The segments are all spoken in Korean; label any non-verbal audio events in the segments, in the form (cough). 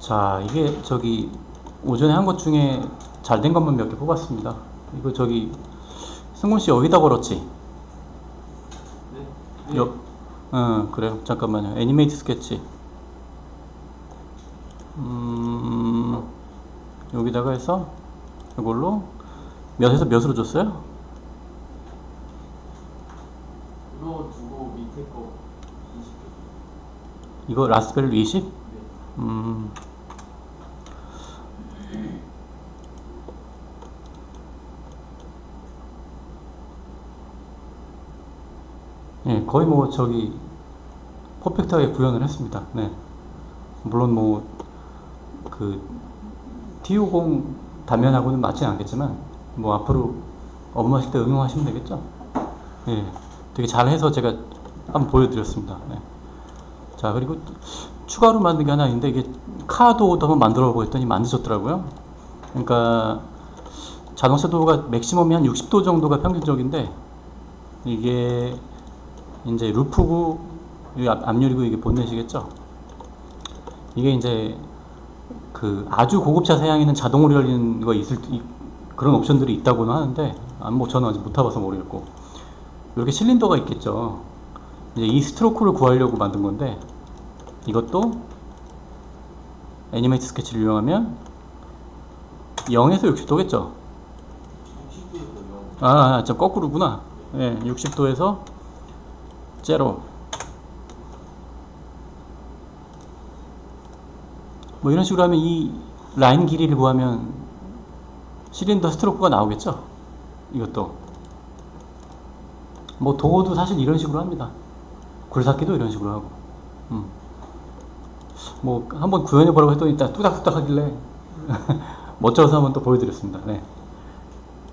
자, 이게 저기 오전에 한 것 중에 잘 된 것만 몇 개 뽑았습니다. 이거 저기 승곤 씨 여기다 걸었지? 네. 여, 어, 그래요. 잠깐만요. 애니메이트 스케치. 음, 여기다가 해서 이걸로 몇에서 몇으로 줬어요? 이거 두고 밑에 거 20. 이거 라스베리 20? 네. 음. 예, 거의 뭐 저기 퍼펙트하게 구현을 했습니다. 네. 물론 뭐 그 T50 단면하고는 맞지 않겠지만 뭐 앞으로 업무하실 때 응용하시면 되겠죠. 예, 되게 잘해서 제가 한번 보여드렸습니다. 네. 자 그리고 또 추가로 만든 게 하나 있는데 이게 카도도 한번 만들어 보고 했더니 만드셨더라고요. 그러니까 자동차 도가 맥시멈이 한 60도 정도가 평균적인데 이게 이제 루프고 이 앞- 앞유리고 이게 본넷이겠죠. 이게 이제 그 아주 고급차 사양에는 자동으로 열리는 거 있을 이- 그런 옵션들이 있다고는 하는데 아, 뭐 저는 아직 못 타봐서 모르겠고 이렇게 실린더가 있겠죠. 이제 이 스트로크를 구하려고 만든 건데 이것도 애니메이트 스케치를 이용하면 0에서 60도겠죠. 60도에서 0. 아, 아, 저 거꾸로구나. 예, 60도에서 제로. 뭐 이런 식으로 하면 이 라인 길이를 구하면 실린더 스트로크가 나오겠죠. 이것도. 뭐 도어도 사실 이런 식으로 합니다. 굴삭기도 이런 식으로 하고. 음. 뭐 한번 구현해 보라고 했더니 딱 뚜닥뚜닥 하길래 (laughs) 멋져서 한번 또 보여드렸습니다. 네.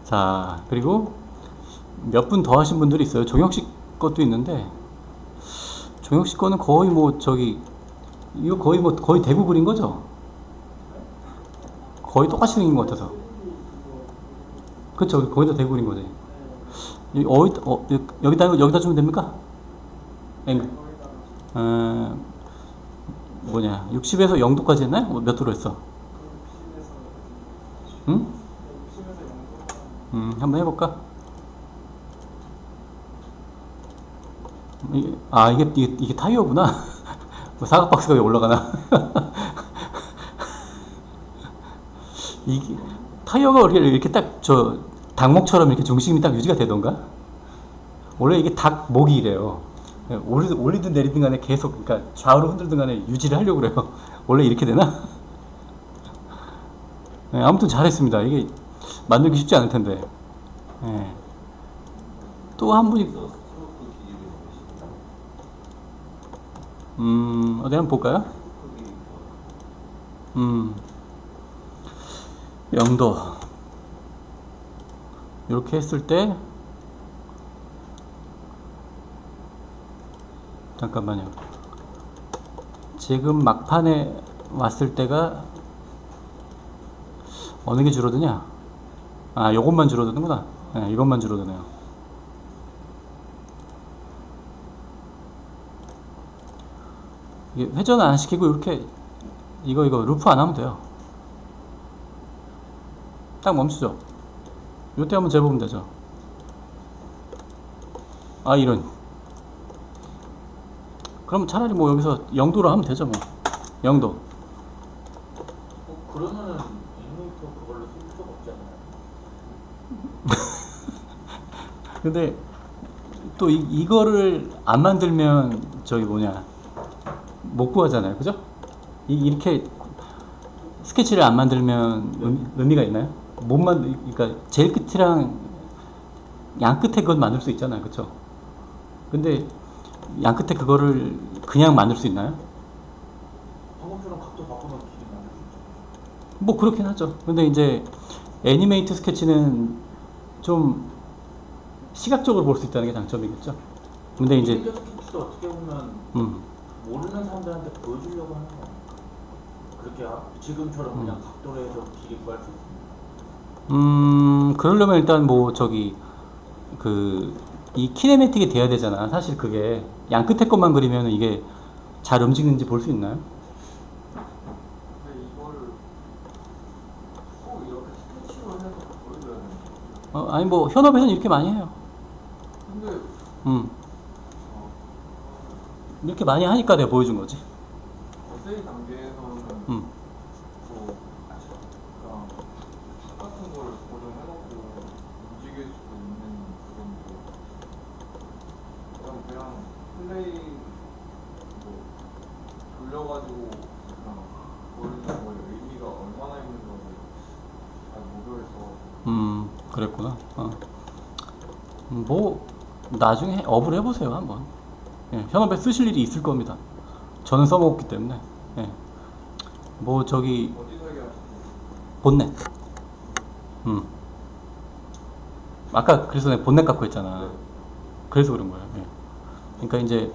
자 그리고 몇 분 더 하신 분들이 있어요. 종혁 씨 것도 있는데 씨 거는 거의 뭐 저기 이거 거의 뭐 거의 대구 그린 거죠? 거의 똑같이 생긴 것 같아서. 그쵸 거의 다 대구 그린 거지. 여기 어, 여기- 여기다 여기다 주면 됩니까? 엥. 어, 뭐냐 60에서 0도까지 했나요? 뭐 몇 도로 했어? 응? 음, 한번 해볼까? 이게, 아, 이게, 이게, 이게 타이어구나. (laughs) 뭐 사각 박스가 왜 올라가나? (laughs) 이게, 타이어가 이렇게, 이렇게 딱, 저, 닭목처럼 이렇게 중심이 딱 유지가 되던가? 원래 이게 닭 목이 이래요. 올리든, 올리든 내리든 간에 계속, 그러니까 좌우로 흔들든 간에 유지를 하려고 그래요. (laughs) 원래 이렇게 되나? 네, 아무튼 잘했습니다. 이게 만들기 쉽지 않을 텐데. 예. 또한 분이 스트로크 길이를 보시면 음 어디 한번 볼까요? 음 영도 이렇게 했을 때 잠깐만요. 지금 막판에 왔을 때가 어느 게 줄어드냐? 아, 요것만 줄어드는구나. 네, 이것만 줄어드네요. 이게 회전 안 시키고 이렇게 이거 이거 루프 안 하면 돼요. 딱 멈추죠. 요때 한번 재보면 되죠. 아 이런. 그럼 차라리 뭐 여기서 0도로 하면 되죠 뭐. 0도. 어, 그러면은 애니메이터 그걸로 쓸 필요가 없지 않나요? (laughs) 근데 또 이, 이거를 안 만들면 저기 뭐냐 못 구하잖아요, 그죠? 이, 이렇게 스케치를 안 만들면 의, 의미가 있나요? 못 만들, 그러니까 제일 끝이랑 양 끝에 그건 만들 수 있잖아요, 그죠? 근데 양 끝에 그거를 그냥 만들 수 있나요? 뭐 그렇긴 하죠. 근데 이제 애니메이트 스케치는 좀 시각적으로 볼 수 있다는 게 장점이겠죠. 근데 이제 어떻게 보면 음. 모르는 사람들한테 보여주려고 하는 거 그렇게 하- 지금처럼 그냥 음. 각도로 해서 길이 구할 수 있습니다. 음, 그러려면 일단 뭐 저기 그 이 키네매틱이 돼야 되잖아. 사실 그게 양 끝에 것만 그리면 이게 잘 움직이는지 볼 수 있나요? 어, 아니 뭐 현업에서는 이렇게 많이 해요. 근데 음, 어, 이렇게 많이 하니까 내가 보여준 거지. 단계에서는 음. 뭐 그냥 똑같은 걸 고정해놓고 움직일 수도 있는 부분도 그냥 그냥 플레이 뭐 돌려가지고 그냥 보여주는 거에 의미가 얼마나 있는 건지 잘 모르겠어. 음, 그랬구나. 어. 음, 뭐 나중에 업을 해보세요 한번. 예, 현업에 쓰실 일이 있을 겁니다. 저는 써먹었기 때문에. 예. 뭐 저기? 본넷. 음. 아까 그래서 내가 본넷 갖고 했잖아. 그래서 그런 거예요. 예. 그러니까 이제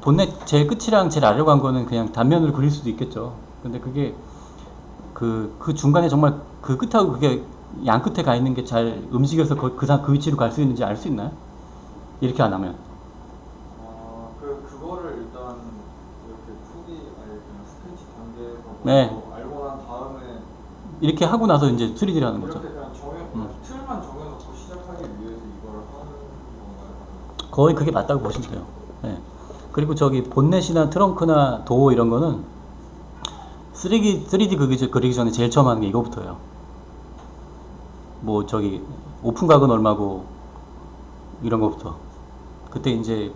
본넷 제일 끝이랑 제일 아래로 간 거는 그냥 단면으로 그릴 수도 있겠죠. 근데 그게 그, 그 중간에 정말 그 끝하고 그게 양 끝에 가 있는 게 잘 움직여서 그, 그, 상- 그 위치로 갈 수 있는지 알 수 있나요? 이렇게 안 하면. 아, 그 그거를 일단 이렇게 2D 아니 그냥 스케치 단계에서 네. 알고 난 다음에 이렇게 하고 나서 이제 3D를 하는 거죠. 이렇게 그냥 정해 음. 틀만 정해놓고 시작하기 위해서 이걸 하는 건가요? 거의 그게 맞다고 보시면 돼요. 예. 그리고 저기 본넷이나 트렁크나 도어 이런 거는 3D, 3D 그리기, 그리기 전에 제일 처음 하는 게 이거부터예요. 뭐 저기 오픈각은 얼마고 이런 거부터. 그때 이제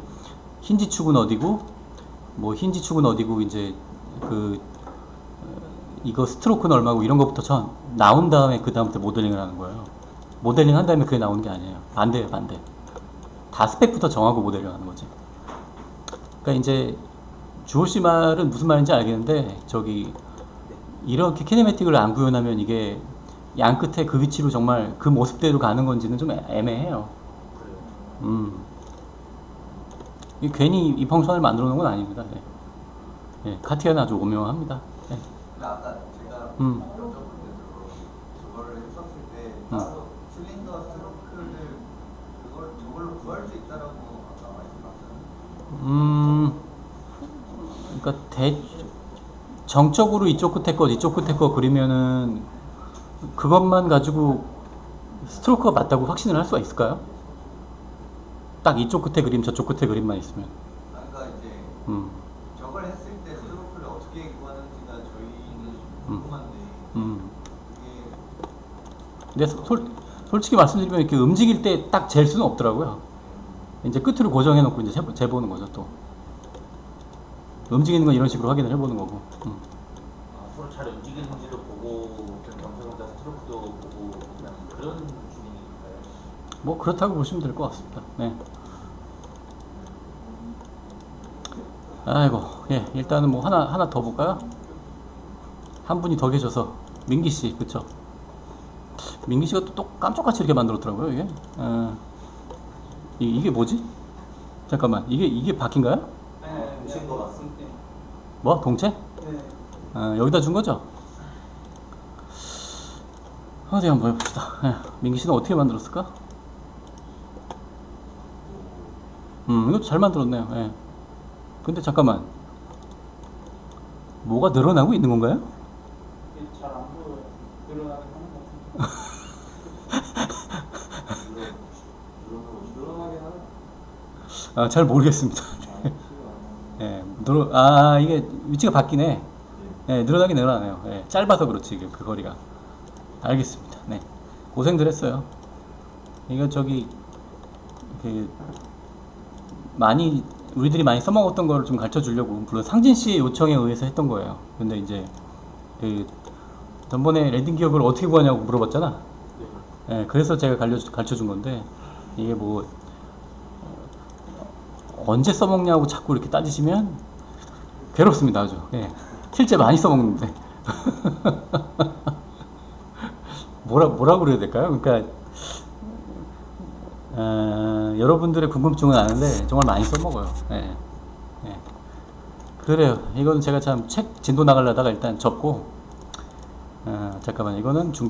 힌지 축은 어디고 뭐 힌지 축은 어디고 이제 그 어, 이거 스트로크는 얼마고 이런 거부터 처음 나온 다음에 그 다음부터 모델링을 하는 거예요. 모델링 한 다음에 그게 나오는 게 아니에요. 반대예요, 반대. 다 스펙부터 정하고 모델링 하는 거지. 그러니까 이제 주호 씨 말은 무슨 말인지 알겠는데 저기 이렇게 키네매틱을 안 구현하면 이게 양 끝에 그 위치로 정말 그 모습대로 가는 건지는 좀 애- 애매해요. 음. 이 괜히 이 펑션을 만들어 놓은 건 아닙니다. 예. 예, 카티아는 아주 오묘합니다. 아까 제가 음. 저거를 했었을 때 음. 따로 실린더 스트로크를 그걸 저걸로 구할 수 있다라고 아까 말씀하셨는데 음, 그러니까 대 정적으로 이쪽 끝에 것 이쪽 끝에 것 그리면은 그것만 가지고 스트로크가 맞다고 확신을 할 수가 있을까요? 딱 이쪽 끝에 그림 저쪽 끝에 그림만 있으면 아까 이제 음, 저걸 했을 때 스트로크를 어떻게 구하는지가 저희는 음. 궁금한데 음. 이게 근데 솔, 솔직히 말씀드리면 이렇게 움직일 때 딱 잴 수는 없더라고요. 이제 끝으로 고정해 놓고 이제 재보, 재보는 거죠 또. 움직이는 건 이런 식으로 확인을 해보는 거고. 음. 아, 서로 잘 움직이는지도 보고 경사경사 스트로크도 보고 그냥 그런 중이니까요. 뭐 그렇다고 보시면 될 것 같습니다. 네. 아이고, 예, 일단은 뭐 하나 하나 더 볼까요? 한 분이 더 계셔서 민기 씨, 그쵸? 민기 씨가 또, 또 깜짝같이 이렇게 만들었더라고요, 이게. 어, 이, 이게 뭐지? 잠깐만, 이게 이게 바뀐가요? 네, 보신 것 같습니다. 뭐 동체? 네. 어, 여기다 준 거죠? 어디 한번 해봅시다. 예, 민기 씨는 어떻게 만들었을까? 음, 이것도 잘 만들었네요. 예. 근데 잠깐만. 뭐가 늘어나고 있는 건가요? 잘 안 보여요. 늘어나긴 하는 것 같은데. 늘어나긴 하는 아, 잘 모르겠습니다. (laughs) 예, 늘어, 아, 이게 위치가 바뀌네. 예, 늘어나긴 늘어나네요. 예, 짧아서 그렇지, 이게 그 거리가. 알겠습니다. 네. 고생들 했어요. 이거 저기, 그, 많이, 우리들이 많이 써먹었던 거를 좀 가르쳐 주려고, 물론 상진 씨의 요청에 의해서 했던 거예요. 근데 이제, 그, 전번에 랜딩 기억을 어떻게 구하냐고 물어봤잖아. 예, 그래서 제가 가르쳐 준 건데, 이게 뭐, 언제 써먹냐고 자꾸 이렇게 따지시면 괴롭습니다 아주 예. 실제 많이 써먹는데 (laughs) 뭐라 뭐라 그래야 될까요? 그러니까 어, 여러분들의 궁금증은 아는데 정말 많이 써먹어요. 예. 예. 그래요. 이건 제가 참 책 진도 나가려다가 일단 접고 어, 잠깐만 이거는 중